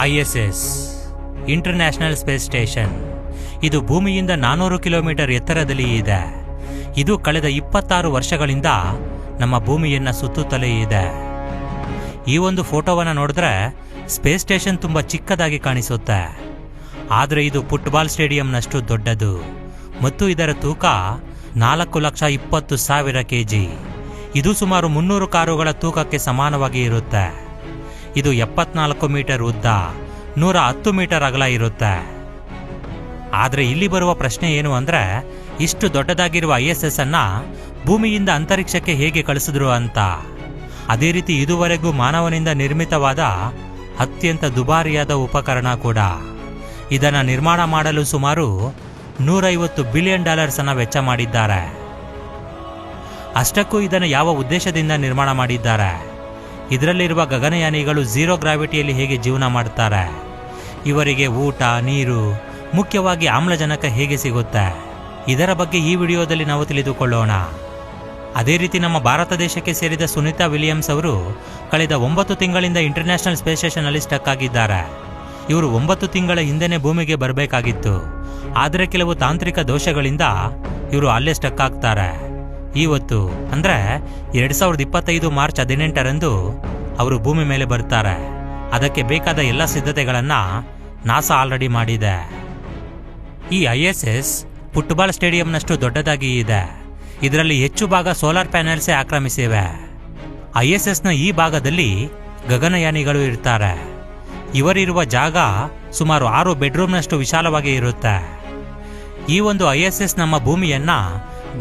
I S international space station ಇದು ಭೂಮಿಯಿಂದ ನಾನೂರು ಕಿಲೋಮೀಟರ್ ಎತ್ತರದಲ್ಲಿ ಇದೆ. ಇದು ಕಳೆದ ಇಪ್ಪತ್ತಾರು ವರ್ಷಗಳಿಂದ ನಮ್ಮ ಭೂಮಿಯನ್ನು ಸುತ್ತುತ್ತಲೇ ಇದೆ. ಈ ಒಂದು ಫೋಟೋವನ್ನು ನೋಡಿದ್ರೆ ಸ್ಪೇಸ್ ಸ್ಟೇಷನ್ ತುಂಬ ಚಿಕ್ಕದಾಗಿ ಕಾಣಿಸುತ್ತೆ. ಆದರೆ ಇದು ಫುಟ್ಬಾಲ್ ಸ್ಟೇಡಿಯಂನಷ್ಟು ದೊಡ್ಡದು. ಮತ್ತು ಇದರ ತೂಕ ನಾಲ್ಕು ಲಕ್ಷ ಇಪ್ಪತ್ತು ಸಾವಿರ ಕೆಜಿ. ಇದು ಸುಮಾರು ಮುನ್ನೂರು ಕಾರುಗಳ ತೂಕಕ್ಕೆ ಸಮಾನವಾಗಿ ಇರುತ್ತೆ. ಇದು ಎಪ್ಪತ್ನಾಲ್ಕು ಮೀಟರ್ ಉದ್ದ, ನೂರ ಹತ್ತು ಮೀಟರ್ ಅಗಲ ಇರುತ್ತೆ. ಆದರೆ ಇಲ್ಲಿ ಬರುವ ಪ್ರಶ್ನೆ ಏನು ಅಂದರೆ, ಇಷ್ಟು ದೊಡ್ಡದಾಗಿರುವ ಐ ಎಸ್ ಎಸ್ ಅನ್ನ ಭೂಮಿಯಿಂದ ಅಂತರಿಕ್ಷಕ್ಕೆ ಹೇಗೆ ಕಳಿಸಿದ್ರು ಅಂತ. ಅದೇ ರೀತಿ ಇದುವರೆಗೂ ಮಾನವನಿಂದ ನಿರ್ಮಿತವಾದ ಅತ್ಯಂತ ದುಬಾರಿಯಾದ ಉಪಕರಣ ಕೂಡ. ಇದನ್ನು ನಿರ್ಮಾಣ ಮಾಡಲು ಸುಮಾರು ನೂರೈವತ್ತು ಬಿಲಿಯನ್ ಡಾಲರ್ಸ್ ಅನ್ನು ವೆಚ್ಚ ಮಾಡಿದ್ದಾರೆ. ಅಷ್ಟಕ್ಕೂ ಇದನ್ನು ಯಾವ ಉದ್ದೇಶದಿಂದ ನಿರ್ಮಾಣ ಮಾಡಿದ್ದಾರೆ? ಇದರಲ್ಲಿರುವ ಗಗನಯಾನಿಗಳು ಝೀರೋ ಗ್ರಾವಿಟಿಯಲ್ಲಿ ಹೇಗೆ ಜೀವನ ಮಾಡ್ತಾರೆ ಇವರಿಗೆ ಊಟ, ನೀರು, ಮುಖ್ಯವಾಗಿ ಆಮ್ಲಜನಕ ಹೇಗೆ ಸಿಗುತ್ತೆ? ಇದರ ಬಗ್ಗೆ ಈ ವಿಡಿಯೋದಲ್ಲಿ ನಾವು ತಿಳಿದುಕೊಳ್ಳೋಣ. ಅದೇ ರೀತಿ ನಮ್ಮ ಭಾರತ ದೇಶಕ್ಕೆ ಸೇರಿದ ಸುನೀತಾ ವಿಲಿಯಮ್ಸ್ ಅವರು ಕಳೆದ ಒಂಬತ್ತು ತಿಂಗಳಿಂದ ಇಂಟರ್ನ್ಯಾಷನಲ್ ಸ್ಪೇಸ್ ಸ್ಟೇಷನ್ನಲ್ಲಿ ಸ್ಟಕ್ ಆಗಿದ್ದಾರೆ. ಇವರು ಒಂಬತ್ತು ತಿಂಗಳ ಹಿಂದೆನೇ ಭೂಮಿಗೆ ಬರಬೇಕಾಗಿತ್ತು. ಆದರೆ ಕೆಲವು ತಾಂತ್ರಿಕ ದೋಷಗಳಿಂದ ಇವರು ಅಲ್ಲೇ ಸ್ಟಕ್ ಆಗ್ತಾರೆ. ಇವತ್ತು ಅಂದ್ರೆ ಎರಡ್ ಸಾವಿರದ ಇಪ್ಪತ್ತೈದು ಮಾರ್ಚ್ ಹದಿನೆಂಟರಂದು ಅವರು ಭೂಮಿ ಮೇಲೆ ಬರ್ತಾರೆ. ಅದಕ್ಕೆ ಬೇಕಾದ ಎಲ್ಲ ಸಿದ್ಧತೆಗಳನ್ನ ನಾಸಾ ಆಲ್ರೆಡಿ ಮಾಡಿದೆ. ಈ ಐ ಎಸ್ ಎಸ್ ಫುಟ್ಬಾಲ್ ಸ್ಟೇಡಿಯಂನಷ್ಟು ದೊಡ್ಡದಾಗಿ ಇದೆ. ಇದರಲ್ಲಿ ಹೆಚ್ಚು ಭಾಗ ಸೋಲಾರ್ ಪ್ಯಾನೆಲ್ಸೇ ಆಕ್ರಮಿಸಿವೆ. ಐ ಎಸ್ ಎಸ್ನ ಈ ಭಾಗದಲ್ಲಿ ಗಗನಯಾನಿಗಳು ಇರ್ತಾರೆ. ಇವರಿರುವ ಜಾಗ ಸುಮಾರು ಆರು ಬೆಡ್ರೂಮ್ನಷ್ಟು ವಿಶಾಲವಾಗಿ ಇರುತ್ತೆ. ಈ ಒಂದು ಐ ಎಸ್ ಎಸ್ ನಮ್ಮ ಭೂಮಿಯನ್ನ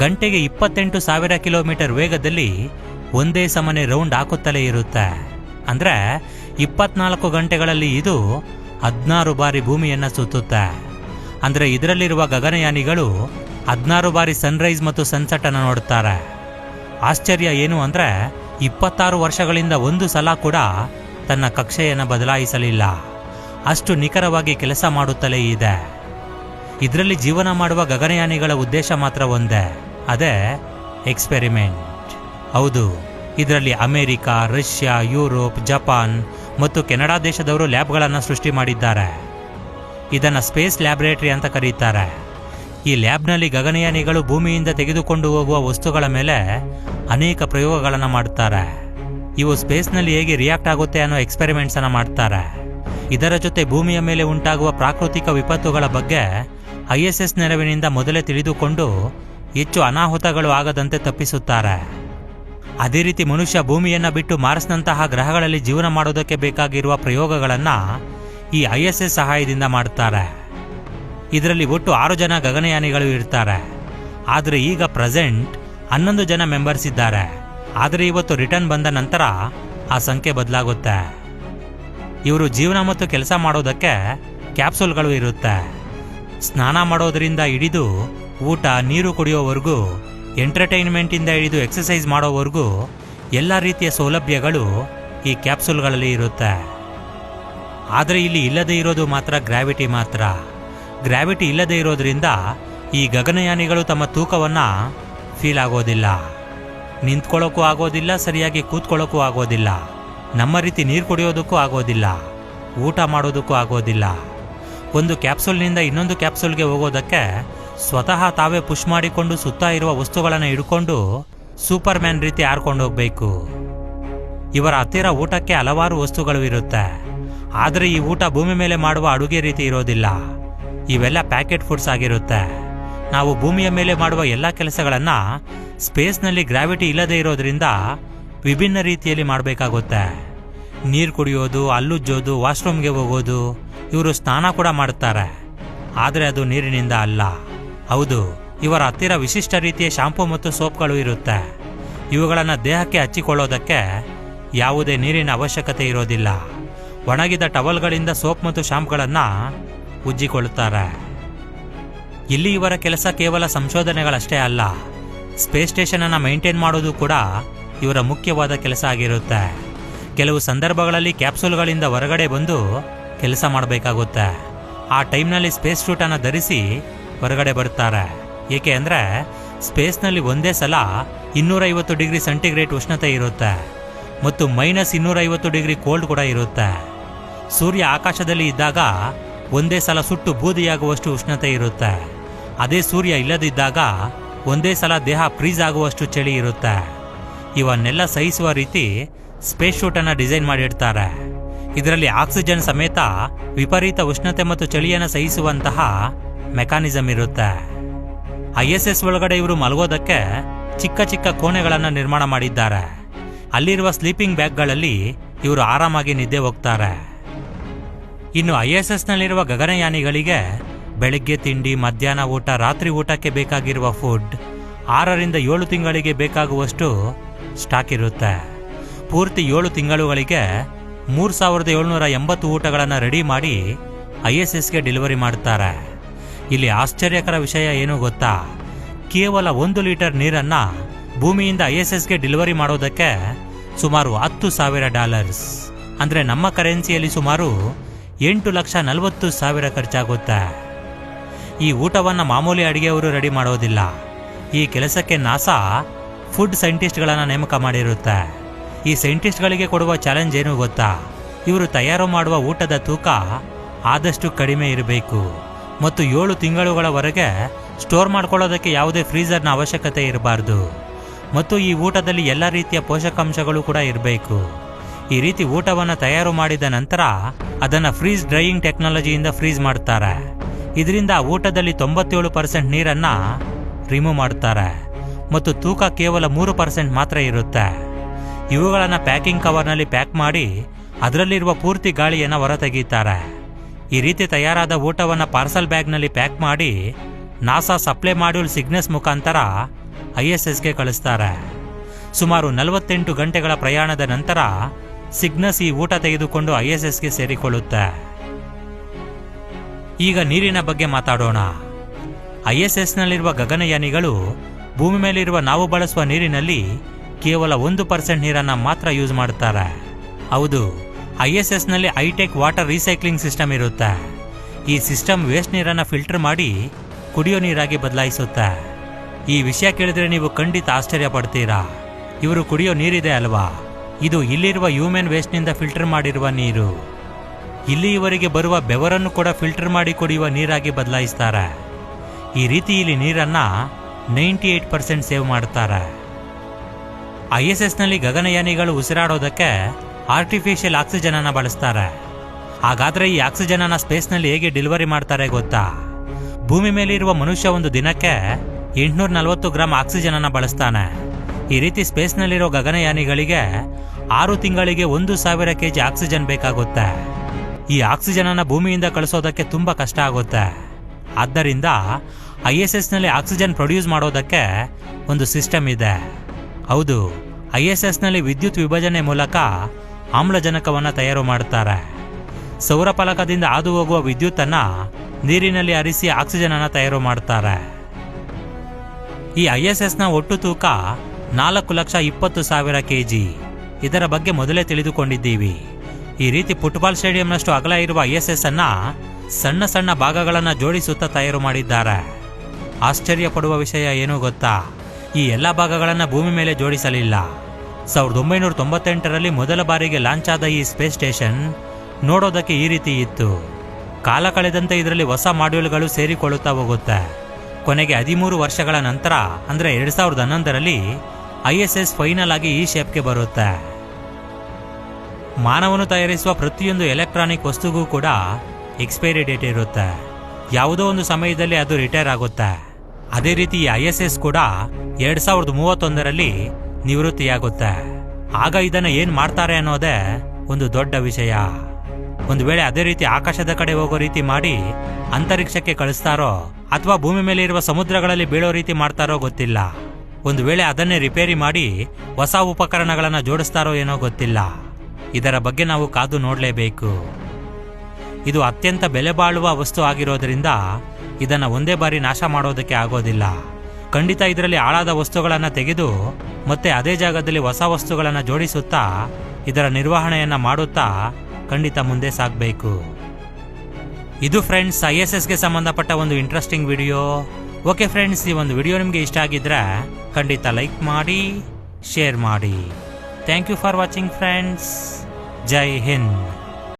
ಗಂಟೆಗೆ ಇಪ್ಪತ್ತೆಂಟು ಸಾವಿರ ಕಿಲೋಮೀಟರ್ ವೇಗದಲ್ಲಿ ಒಂದೇ ಸಮನೆ ರೌಂಡ್ ಹಾಕುತ್ತಲೇ ಇರುತ್ತೆ. ಅಂದರೆ ಇಪ್ಪತ್ನಾಲ್ಕು ಗಂಟೆಗಳಲ್ಲಿ ಇದು ಹದಿನಾರು ಬಾರಿ ಭೂಮಿಯನ್ನು ಸುತ್ತುತ್ತೆ. ಅಂದರೆ ಇದರಲ್ಲಿರುವ ಗಗನಯಾನಿಗಳು ಹದಿನಾರು ಬಾರಿ ಸನ್ರೈಸ್ ಮತ್ತು ಸನ್ಸೆಟನ್ನು ನೋಡುತ್ತಾರೆ. ಆಶ್ಚರ್ಯ ಏನು ಅಂದರೆ ಇಪ್ಪತ್ತಾರು ವರ್ಷಗಳಿಂದ ಒಂದು ಸಲ ಕೂಡ ತನ್ನ ಕಕ್ಷೆಯನ್ನು ಬದಲಾಯಿಸಲಿಲ್ಲ. ಅಷ್ಟು ನಿಖರವಾಗಿ ಕೆಲಸ ಮಾಡುತ್ತಲೇ ಇದೆ. ಇದರಲ್ಲಿ ಜೀವನ ಮಾಡುವ ಗಗನಯಾನಿಗಳ ಉದ್ದೇಶ ಮಾತ್ರ ಒಂದೇ. ಅದೇ ಎಕ್ಸ್ಪೆರಿಮೆಂಟ್ ಹೌದು, ಇದರಲ್ಲಿ ಅಮೆರಿಕ, ರಷ್ಯಾ, ಯುರೋಪ್, ಜಪಾನ್ ಮತ್ತು ಕೆನಡಾ ದೇಶದವರು ಲ್ಯಾಬ್ಗಳನ್ನು ಸೃಷ್ಟಿ ಮಾಡಿದ್ದಾರೆ. ಇದನ್ನು ಸ್ಪೇಸ್ ಲ್ಯಾಬ್ರೇಟರಿ ಅಂತ ಕರೀತಾರೆ. ಈ ಲ್ಯಾಬ್ನಲ್ಲಿ ಗಗನಯಾನಿಗಳು ಭೂಮಿಯಿಂದ ತೆಗೆದುಕೊಂಡು ಹೋಗುವ ವಸ್ತುಗಳ ಮೇಲೆ ಅನೇಕ ಪ್ರಯೋಗಗಳನ್ನು ಮಾಡುತ್ತಾರೆ ಇವು ಸ್ಪೇಸ್ನಲ್ಲಿ ಹೇಗೆ ರಿಯಾಕ್ಟ್ ಆಗುತ್ತೆ ಅನ್ನೋ ಎಕ್ಸ್ಪೆರಿಮೆಂಟ್ಸ್ ಅನ್ನ ಮಾಡ್ತಾರೆ. ಇದರ ಜೊತೆ ಭೂಮಿಯ ಮೇಲೆ ಉಂಟಾಗುವ ಪ್ರಾಕೃತಿಕ ವಿಪತ್ತುಗಳ ಬಗ್ಗೆ ಐ ಎಸ್ ಎಸ್ ನೆರವಿನಿಂದ ಮೊದಲೇ ತಿಳಿದುಕೊಂಡು ಹೆಚ್ಚು ಅನಾಹುತಗಳು ಆಗದಂತೆ ತಪ್ಪಿಸುತ್ತಾರೆ. ಅದೇ ರೀತಿ ಮನುಷ್ಯ ಭೂಮಿಯನ್ನು ಬಿಟ್ಟು ಮಾರ್ಸ್ನಂತಹ ಗ್ರಹಗಳಲ್ಲಿ ಜೀವನ ಮಾಡೋದಕ್ಕೆ ಬೇಕಾಗಿರುವ ಪ್ರಯೋಗಗಳನ್ನು ಈ ಐ ಎಸ್ ಎಸ್ ಸಹಾಯದಿಂದ ಮಾಡುತ್ತಾರೆ. ಇದರಲ್ಲಿ ಒಟ್ಟು ಆರು ಜನ ಗಗನಯಾನಿಗಳು ಇರ್ತಾರೆ. ಆದರೆ ಈಗ ಪ್ರೆಸೆಂಟ್ ಹನ್ನೊಂದು ಜನ ಮೆಂಬರ್ಸ್ ಇದ್ದಾರೆ. ಆದರೆ ಇವತ್ತು ರಿಟರ್ನ್ ಬಂದ ನಂತರ ಆ ಸಂಖ್ಯೆ ಬದಲಾಗುತ್ತೆ. ಇವರು ಜೀವನ ಮತ್ತು ಕೆಲಸ ಮಾಡೋದಕ್ಕೆ ಕ್ಯಾಪ್ಸೂಲ್ಗಳು ಇರುತ್ತೆ. ಸ್ನಾನ ಮಾಡೋದರಿಂದ ಹಿಡಿದು ಊಟ, ನೀರು ಕುಡಿಯೋವರೆಗೂ, ಎಂಟರ್ಟೈನ್ಮೆಂಟಿಂದ ಹಿಡಿದು ಎಕ್ಸಸೈಸ್ ಮಾಡೋವರೆಗೂ ಎಲ್ಲ ರೀತಿಯ ಸೌಲಭ್ಯಗಳು ಈ ಕ್ಯಾಪ್ಸೂಲ್ಗಳಲ್ಲಿ ಇರುತ್ತೆ. ಆದರೆ ಇಲ್ಲಿ ಇಲ್ಲದೆ ಇರೋದು ಮಾತ್ರ ಗ್ರಾವಿಟಿ ಮಾತ್ರ. ಗ್ರಾವಿಟಿ ಇಲ್ಲದೆ ಇರೋದ್ರಿಂದ ಈ ಗಗನಯಾನಿಗಳು ತಮ್ಮ ತೂಕವನ್ನ ಫೀಲ್ ಆಗೋದಿಲ್ಲ. ನಿಂತ್ಕೊಳ್ಳೋಕ್ಕೂ ಆಗೋದಿಲ್ಲ, ಸರಿಯಾಗಿ ಕೂತ್ಕೊಳ್ಳೋಕ್ಕೂ ಆಗೋದಿಲ್ಲ. ನಮ್ಮ ರೀತಿ ನೀರು ಕುಡಿಯೋದಕ್ಕೂ ಆಗೋದಿಲ್ಲ. ಊಟ ಮಾಡೋದಕ್ಕೂ ಆಗೋದಿಲ್ಲ. ಒಂದು ಕ್ಯಾಪ್ಸೂಲ್ನಿಂದ ಇನ್ನೊಂದು ಕ್ಯಾಪ್ಸೂಲ್ಗೆ ಹೋಗೋದಕ್ಕೆ ಸ್ವತಃ ತಾವೇ ಪುಷ್ ಮಾಡಿಕೊಂಡು ಸುತ್ತ ಇರುವ ವಸ್ತುಗಳನ್ನು ಹಿಡ್ಕೊಂಡು ಸೂಪರ್ ಮ್ಯಾನ್ ರೀತಿ ಹಾರ್ಕೊಂಡು ಹೋಗ್ಬೇಕು. ಇವರ ಹತ್ತಿರ ಊಟಕ್ಕೆ ಹಲವಾರು ವಸ್ತುಗಳು ಇರುತ್ತೆ. ಆದರೆ ಈ ಊಟ ಭೂಮಿ ಮೇಲೆ ಮಾಡುವ ಅಡುಗೆ ರೀತಿ ಇರೋದಿಲ್ಲ. ಇವೆಲ್ಲ ಪ್ಯಾಕೆಟ್ ಫುಡ್ಸ್ ಆಗಿರುತ್ತೆ. ನಾವು ಭೂಮಿಯ ಮೇಲೆ ಮಾಡುವ ಎಲ್ಲ ಕೆಲಸಗಳನ್ನು ಸ್ಪೇಸ್ನಲ್ಲಿ ಗ್ರಾವಿಟಿ ಇಲ್ಲದೆ ಇರೋದ್ರಿಂದ ವಿಭಿನ್ನ ರೀತಿಯಲ್ಲಿ ಮಾಡಬೇಕಾಗುತ್ತೆ. ನೀರು ಕುಡಿಯೋದು ಅಲ್ಲುಜ್ಜೋದು ವಾಶ್ರೂಮ್ಗೆ ಹೋಗೋದು, ಇವರು ಸ್ನಾನ ಕೂಡ ಮಾಡುತ್ತಾರೆ ಆದರೆ ಅದು ನೀರಿನಿಂದ ಅಲ್ಲ. ಹೌದು, ಇವರ ಹತ್ತಿರ ವಿಶಿಷ್ಟ ರೀತಿಯ ಶಾಂಪೂ ಮತ್ತು ಸೋಪ್ಗಳು ಇರುತ್ತೆ. ಇವುಗಳನ್ನು ದೇಹಕ್ಕೆ ಹಚ್ಚಿಕೊಳ್ಳೋದಕ್ಕೆ ಯಾವುದೇ ನೀರಿನ ಅವಶ್ಯಕತೆ ಇರೋದಿಲ್ಲ. ಒಣಗಿದ ಟವಲ್ಗಳಿಂದ ಸೋಪ್ ಮತ್ತು ಶಾಂಪ್ಗಳನ್ನು ಉಜ್ಜಿಕೊಳ್ಳುತ್ತಾರೆ. ಇಲ್ಲಿ ಇವರ ಕೆಲಸ ಕೇವಲ ಸಂಶೋಧನೆಗಳಷ್ಟೇ ಅಲ್ಲ. ಸ್ಪೇಸ್ ಸ್ಟೇಷನ್ ಮೈಂಟೈನ್ ಮಾಡೋದು ಕೂಡ ಇವರ ಮುಖ್ಯವಾದ ಕೆಲಸ ಆಗಿರುತ್ತೆ. ಕೆಲವು ಸಂದರ್ಭಗಳಲ್ಲಿ ಕ್ಯಾಪ್ಸೂಲ್ಗಳಿಂದ ಹೊರಗಡೆ ಬಂದು ಕೆಲಸ ಮಾಡಬೇಕಾಗುತ್ತೆ. ಆ ಟೈಮ್ನಲ್ಲಿ ಸ್ಪೇಸ್ ಶೂಟನ್ನು ಧರಿಸಿ ಹೊರಗಡೆ ಬರುತ್ತಾರೆ ಏಕೆ ಅಂದರೆ ಸ್ಪೇಸ್ನಲ್ಲಿ ಒಂದೇ ಸಲ ಇನ್ನೂರೈವತ್ತು ಡಿಗ್ರಿ ಸೆಂಟಿಗ್ರೇಡ್ ಉಷ್ಣತೆ ಇರುತ್ತೆ. ಮತ್ತು ಮೈನಸ್ ಇನ್ನೂರೈವತ್ತು ಡಿಗ್ರಿ ಕೋಲ್ಡ್ ಕೂಡ ಇರುತ್ತೆ. ಸೂರ್ಯ ಆಕಾಶದಲ್ಲಿ ಇದ್ದಾಗ ಒಂದೇ ಸಲ ಸುಟ್ಟು ಬೂದಿಯಾಗುವಷ್ಟು ಉಷ್ಣತೆ ಇರುತ್ತೆ. ಅದೇ ಸೂರ್ಯ ಇಲ್ಲದಿದ್ದಾಗ ಒಂದೇ ಸಲ ದೇಹ ಫ್ರೀಸ್ ಆಗುವಷ್ಟು ಚಳಿ ಇರುತ್ತೆ. ಇವನ್ನೆಲ್ಲ ಸಹಿಸುವ ರೀತಿ ಸ್ಪೇಸ್ ಶೂಟನ್ನು ಡಿಸೈನ್ ಮಾಡಿರ್ತಾರೆ ಇದರಲ್ಲಿ ಆಕ್ಸಿಜನ್ ಸಮೇತ ವಿಪರೀತ ಉಷ್ಣತೆ ಮತ್ತು ಚಳಿಯನ್ನು ಸಹಿಸುವಂತಹ ಮೆಕ್ಯಾನಿಸಮ್ ಇರುತ್ತೆ. ಐ ಎಸ್ ಎಸ್ ಒಳಗಡೆ ಇವರು ಮಲಗೋದಕ್ಕೆ ಚಿಕ್ಕ ಚಿಕ್ಕ ಕೋಣೆಗಳನ್ನು ನಿರ್ಮಾಣ ಮಾಡಿದ್ದಾರೆ. ಅಲ್ಲಿರುವ ಸ್ಲೀಪಿಂಗ್ ಬ್ಯಾಗ್ಗಳಲ್ಲಿ ಇವರು ಆರಾಮಾಗಿ ನಿದ್ದೆ ಹೋಗ್ತಾರೆ. ಇನ್ನು ಐ ಎಸ್ ಎಸ್ನಲ್ಲಿರುವ ಗಗನಯಾನಿಗಳಿಗೆ ಬೆಳಗ್ಗೆ ತಿಂಡಿ, ಮಧ್ಯಾಹ್ನ ಊಟ, ರಾತ್ರಿ ಊಟಕ್ಕೆ ಬೇಕಾಗಿರುವ ಫುಡ್ ಆರರಿಂದ ಏಳು ತಿಂಗಳಿಗೆ ಬೇಕಾಗುವಷ್ಟು ಸ್ಟಾಕ್ ಇರುತ್ತೆ. ಪೂರ್ತಿ ಏಳು ತಿಂಗಳುಗಳಿಗೆ ಮೂರು ಸಾವಿರದ ಏಳ್ನೂರ ಎಂಬತ್ತು ಊಟಗಳನ್ನು ರೆಡಿ ಮಾಡಿ ಐ ಎಸ್ ಎಸ್ಗೆ ಡೆಲಿವರಿ ಮಾಡ್ತಾರೆ. ಇಲ್ಲಿ ಆಶ್ಚರ್ಯಕರ ವಿಷಯ ಏನು ಗೊತ್ತಾ? ಕೇವಲ ಒಂದು ಲೀಟರ್ ನೀರನ್ನ ಭೂಮಿಯಿಂದ ಐ ಎಸ್ ಎಸ್ಗೆ ಡೆಲಿವರಿ ಮಾಡೋದಕ್ಕೆ ಸುಮಾರು ಹತ್ತು ಸಾವಿರ ಡಾಲರ್ಸ್. ಅಂದರೆ ನಮ್ಮ ಕರೆನ್ಸಿಯಲ್ಲಿ ಸುಮಾರು ಎಂಟು ಲಕ್ಷ ನಲವತ್ತು ಸಾವಿರ ಖರ್ಚಾಗುತ್ತೆ. ಈ ಊಟವನ್ನು ಮಾಮೂಲಿ ಅಡುಗೆಯವರು ರೆಡಿ ಮಾಡೋದಿಲ್ಲ. ಈ ಕೆಲಸಕ್ಕೆ ನಾಸಾ ಫುಡ್ ಸೈಂಟಿಸ್ಟ್ಗಳನ್ನು ನೇಮಕ ಮಾಡಿರುತ್ತೆ. ಈ ಸೈಂಟಿಸ್ಟ್ಗಳಿಗೆ ಕೊಡುವ ಚಾಲೆಂಜ್ ಏನು ಗೊತ್ತಾ? ಇವರು ತಯಾರು ಮಾಡುವ ಊಟದ ತೂಕ ಆದಷ್ಟು ಕಡಿಮೆ ಇರಬೇಕು. ಮತ್ತು ಏಳು ತಿಂಗಳುಗಳವರೆಗೆ ಸ್ಟೋರ್ ಮಾಡ್ಕೊಳ್ಳೋದಕ್ಕೆ ಯಾವುದೇ ಫ್ರೀಜರ್ನ ಅವಶ್ಯಕತೆ ಇರಬಾರ್ದು. ಮತ್ತು ಈ ಊಟದಲ್ಲಿ ಎಲ್ಲ ರೀತಿಯ ಪೋಷಕಾಂಶಗಳು ಕೂಡ ಇರಬೇಕು. ಈ ರೀತಿ ಊಟವನ್ನು ತಯಾರು ಮಾಡಿದ ನಂತರ ಅದನ್ನು ಫ್ರೀಜ್ ಡ್ರೈಯಿಂಗ್ ಟೆಕ್ನಾಲಜಿಯಿಂದ ಫ್ರೀಜ್ ಮಾಡ್ತಾರೆ ಇದರಿಂದ ಊಟದಲ್ಲಿ ತೊಂಬತ್ತೇಳು ಪರ್ಸೆಂಟ್ ನೀರನ್ನು ರಿಮೂವ್ ಮಾಡ್ತಾರೆ ಮತ್ತು ತೂಕ ಕೇವಲ ಮೂರು ಪರ್ಸೆಂಟ್ ಮಾತ್ರ ಇರುತ್ತೆ. ಇವುಗಳನ್ನು ಪ್ಯಾಕಿಂಗ್ ಕವರ್ನಲ್ಲಿ ಪ್ಯಾಕ್ ಮಾಡಿ ಅದರಲ್ಲಿರುವ ಪೂರ್ತಿ ಗಾಳಿಯನ್ನು ಹೊರತೆಗೀತಾರೆ ಈ ರೀತಿ ತಯಾರಾದ ಊಟವನ್ನು ಪಾರ್ಸಲ್ ಬ್ಯಾಗ್ನಲ್ಲಿ ಪ್ಯಾಕ್ ಮಾಡಿ ನಾಸಾ ಸಪ್ಲೈ ಮಾಡ್ಯೂಲ್ ಸಿಗ್ನೆಸ್ ಮುಖಾಂತರ ಐ ಎಸ್ ಎಸ್ಗೆ ಕಳಿಸ್ತಾರೆ. ಸುಮಾರು ನಲವತ್ತೆಂಟು ಗಂಟೆಗಳ ಪ್ರಯಾಣದ ನಂತರ ಸಿಗ್ನಸ್ ಈ ಊಟ ತೆಗೆದುಕೊಂಡು ಐ ಎಸ್ ಎಸ್ಗೆ ಸೇರಿಕೊಳ್ಳುತ್ತೆ. ಈಗ ನೀರಿನ ಬಗ್ಗೆ ಮಾತಾಡೋಣ. ಐ ಎಸ್ ಎಸ್ನಲ್ಲಿರುವ ಗಗನಯಾನಿಗಳು ಭೂಮಿ ಮೇಲಿರುವ ನಾವು ಬಳಸುವ ನೀರಿನಲ್ಲಿ ಕೇವಲ ಒಂದು ಪರ್ಸೆಂಟ್ ನೀರನ್ನು ಮಾತ್ರ ಯೂಸ್ ಮಾಡ್ತಾರೆ. ಹೌದು. I S ಎಸ್ನಲ್ಲಿ high tech water recycling system ಇರುತ್ತೆ. ಈ ಸಿಸ್ಟಮ್ ವೇಸ್ಟ್ ನೀರನ್ನು ಫಿಲ್ಟರ್ ಮಾಡಿ ಕುಡಿಯೋ ನೀರಾಗಿ ಬದಲಾಯಿಸುತ್ತೆ. ಈ ವಿಷಯ ಕೇಳಿದ್ರೆ ನೀವು ಖಂಡಿತ ಆಶ್ಚರ್ಯ ಪಡ್ತೀರಾ. ಇವರು ಕುಡಿಯೋ ನೀರಿದೆ ಅಲ್ವಾ? ಇದು ಇಲ್ಲಿರುವ ಹ್ಯೂಮನ್ ವೇಸ್ಟ್ನಿಂದ ಫಿಲ್ಟರ್ ಮಾಡಿರುವ ನೀರು. ಇಲ್ಲಿ ಇವರಿಗೆ ಬರುವ ಬೆವರನ್ನು ಕೂಡ ಫಿಲ್ಟರ್ ಮಾಡಿ ಕುಡಿಯುವ ನೀರಾಗಿ ಬದಲಾಯಿಸ್ತಾರೆ. ಈ ರೀತಿ ಇಲ್ಲಿ ನೀರನ್ನ ನೈಂಟಿ ಏಟ್ ಪರ್ಸೆಂಟ್ ಸೇವ್ ಮಾಡ್ತಾರೆ. ಐ ಎಸ್ ಎಸ್ನಲ್ಲಿ ಗಗನಯಾನಿಗಳು ಉಸಿರಾಡೋದಕ್ಕೆ ಆರ್ಟಿಫಿಷಿಯಲ್ ಆಕ್ಸಿಜನ್ ಅನ್ನ ಬಳಸ್ತಾರೆ. ಹಾಗಾದ್ರೆ ಈ ಆಕ್ಸಿಜನ್ ಅನ್ನ ಸ್ಪೇಸ್ನಲ್ಲಿ ಹೇಗೆ ಡೆಲಿವರಿ ಮಾಡ್ತಾರೆ ಗೊತ್ತಾ? ಭೂಮಿ ಮೇಲೆ ಇರುವ ಮನುಷ್ಯ ಒಂದು ದಿನಕ್ಕೆ ಎಂಟುನೂರ ನಲವತ್ತು ಗ್ರಾಮ್ ಆಕ್ಸಿಜನ್ ಅನ್ನ ಬಳಸ್ತಾನೆ. ಈ ರೀತಿ ಸ್ಪೇಸ್ನಲ್ಲಿರೋ ಗಗನಯಾನಿಗಳಿಗೆ ಆರು ತಿಂಗಳಿಗೆ ಒಂದು ಸಾವಿರ ಕೆಜಿ ಆಕ್ಸಿಜನ್ ಬೇಕಾಗುತ್ತೆ. ಈ ಆಕ್ಸಿಜನ್ ಅನ್ನ ಭೂಮಿಯಿಂದ ಕಳಿಸೋದಕ್ಕೆ ತುಂಬಾ ಕಷ್ಟ ಆಗುತ್ತೆ. ಆದ್ದರಿಂದ ಐ ಎಸ್ ಎಸ್ನಲ್ಲಿ ಆಕ್ಸಿಜನ್ ಪ್ರೊಡ್ಯೂಸ್ ಮಾಡೋದಕ್ಕೆ ಒಂದು ಸಿಸ್ಟಮ್ ಇದೆ. ಹೌದು, ಐ ಎಸ್ ಎಸ್ನಲ್ಲಿ ವಿದ್ಯುತ್ ವಿಭಜನೆ ಮೂಲಕ ಆಮ್ಲಜನಕವನ್ನು ತಯಾರು ಮಾಡುತ್ತಾರೆ. ಸೌರ ಫಲಕದಿಂದ ಹಾದು ಹೋಗುವ ವಿದ್ಯುತ್ತನ್ನ ನೀರಿನಲ್ಲಿ ಆಕ್ಸಿಜನ್ ಅನ್ನ ತಯಾರು ಮಾಡುತ್ತಾರೆ. ಈ ಐ ಎಸ್ ಎಸ್ನ ಒಟ್ಟು ತೂಕ ನಾಲ್ಕು ಲಕ್ಷ ಇಪ್ಪತ್ತು ಸಾವಿರ ಕೆಜಿ. ಇದರ ಬಗ್ಗೆ ಮೊದಲೇ ತಿಳಿದುಕೊಂಡಿದ್ದೀವಿ. ಈ ರೀತಿ ಫುಟ್ಬಾಲ್ ಸ್ಟೇಡಿಯಂನಷ್ಟು ಅಗಲ ಇರುವ ಐ ಎಸ್ ಎಸ್ ಅನ್ನ ಸಣ್ಣ ಸಣ್ಣ ಭಾಗಗಳನ್ನು ಜೋಡಿಸುತ್ತಾ ತಯಾರು ಮಾಡಿದ್ದಾರೆ. ಆಶ್ಚರ್ಯ ಪಡುವ ವಿಷಯ ಏನು ಗೊತ್ತಾ? ಈ ಎಲ್ಲ ಭಾಗಗಳನ್ನು ಭೂಮಿ ಮೇಲೆ ಜೋಡಿಸಲಿಲ್ಲ. ಸಾವಿರದ ಒಂಬೈನೂರ ತೊಂಬತ್ತೆಂಟರಲ್ಲಿ ಮೊದಲ ಬಾರಿಗೆ ಲಾಂಚ್ ಆದ ಈ ಸ್ಪೇಸ್ ಸ್ಟೇಷನ್ ನೋಡೋದಕ್ಕೆ ಈ ರೀತಿ ಇತ್ತು. ಕಾಲ ಕಳೆದಂತೆ ಇದರಲ್ಲಿ ಹೊಸ ಮಾಡ್ಯೂಲ್ಗಳು ಸೇರಿಕೊಳ್ಳುತ್ತಾ ಹೋಗುತ್ತೆ. ಕೊನೆಗೆ ಹದಿಮೂರು ವರ್ಷಗಳ ನಂತರ, ಅಂದರೆ ಎರಡು ಸಾವಿರದ ಹನ್ನೊಂದರಲ್ಲಿ, ಐ ಎಸ್ ಎಸ್ ಫೈನಲ್ ಆಗಿ ಈ ಶೇಪ್ಗೆ ಬರುತ್ತೆ. ಮಾನವನು ತಯಾರಿಸುವ ಪ್ರತಿಯೊಂದು ಎಲೆಕ್ಟ್ರಾನಿಕ್ ವಸ್ತುಗೂ ಕೂಡ ಎಕ್ಸ್ಪೈರಿ ಡೇಟ್ ಇರುತ್ತೆ. ಯಾವುದೋ ಒಂದು ಸಮಯದಲ್ಲಿ ಅದು ರಿಟೈರ್ ಆಗುತ್ತೆ. ಅದೇ ರೀತಿ ಐ ಎಸ್ ಎಸ್ ಕೂಡ ಎರಡು ಸಾವಿರದ ಮೂವತ್ತೊಂದರಲ್ಲಿ ನಿವೃತ್ತಿಯಾಗುತ್ತೆ. ಆಗ ಇದನ್ನ ಏನು ಮಾಡ್ತಾರೆ ಅನ್ನೋದೇ ಒಂದು ದೊಡ್ಡ ವಿಷಯ. ಒಂದು ವೇಳೆ ಅದೇ ರೀತಿ ಆಕಾಶದ ಕಡೆ ಹೋಗೋ ರೀತಿ ಮಾಡಿ ಅಂತರಿಕ್ಷಕ್ಕೆ ಕಳಿಸ್ತಾರೋ ಅಥವಾ ಭೂಮಿ ಮೇಲೆ ಇರುವ ಸಮುದ್ರಗಳಲ್ಲಿ ಬೀಳೋ ರೀತಿ ಮಾಡ್ತಾರೋ ಗೊತ್ತಿಲ್ಲ. ಒಂದು ವೇಳೆ ಅದನ್ನೇ ರಿಪೇರಿ ಮಾಡಿ ಹೊಸ ಉಪಕರಣಗಳನ್ನು ಜೋಡಿಸ್ತಾರೋ ಏನೋ ಗೊತ್ತಿಲ್ಲ. ಇದರ ಬಗ್ಗೆ ನಾವು ಕಾದು ನೋಡಲೇಬೇಕು. ಇದು ಅತ್ಯಂತ ಬೆಲೆ ಬಾಳುವ ವಸ್ತು ಆಗಿರೋದ್ರಿಂದ ಇದನ್ನ ಒಂದೇ ಬಾರಿ ನಾಶ ಮಾಡೋದಕ್ಕೆ ಆಗೋದಿಲ್ಲ. ಖಂಡಿತ ಇದರಲ್ಲಿ ಹಾಳಾದ ವಸ್ತುಗಳನ್ನು ತೆಗೆದು ಮತ್ತೆ ಅದೇ ಜಾಗದಲ್ಲಿ ಹೊಸ ವಸ್ತುಗಳನ್ನು ಜೋಡಿಸುತ್ತಾ ಇದರ ನಿರ್ವಹಣೆಯನ್ನು ಮಾಡುತ್ತಾ ಖಂಡಿತ ಮುಂದೆ ಸಾಗಬೇಕು. ಇದು ಫ್ರೆಂಡ್ಸ್, ಐ ಎಸ್ ಎಸ್ಗೆ ಸಂಬಂಧಪಟ್ಟ ಒಂದು ಇಂಟ್ರೆಸ್ಟಿಂಗ್ ವಿಡಿಯೋ ಓಕೆ ಫ್ರೆಂಡ್ಸ್, ಈ ಒಂದು ವಿಡಿಯೋ ನಿಮಗೆ ಇಷ್ಟ ಆಗಿದ್ರೆ ಖಂಡಿತ ಲೈಕ್ ಮಾಡಿ, ಶೇರ್ ಮಾಡಿ. Thank you for watching friends Jai Hind.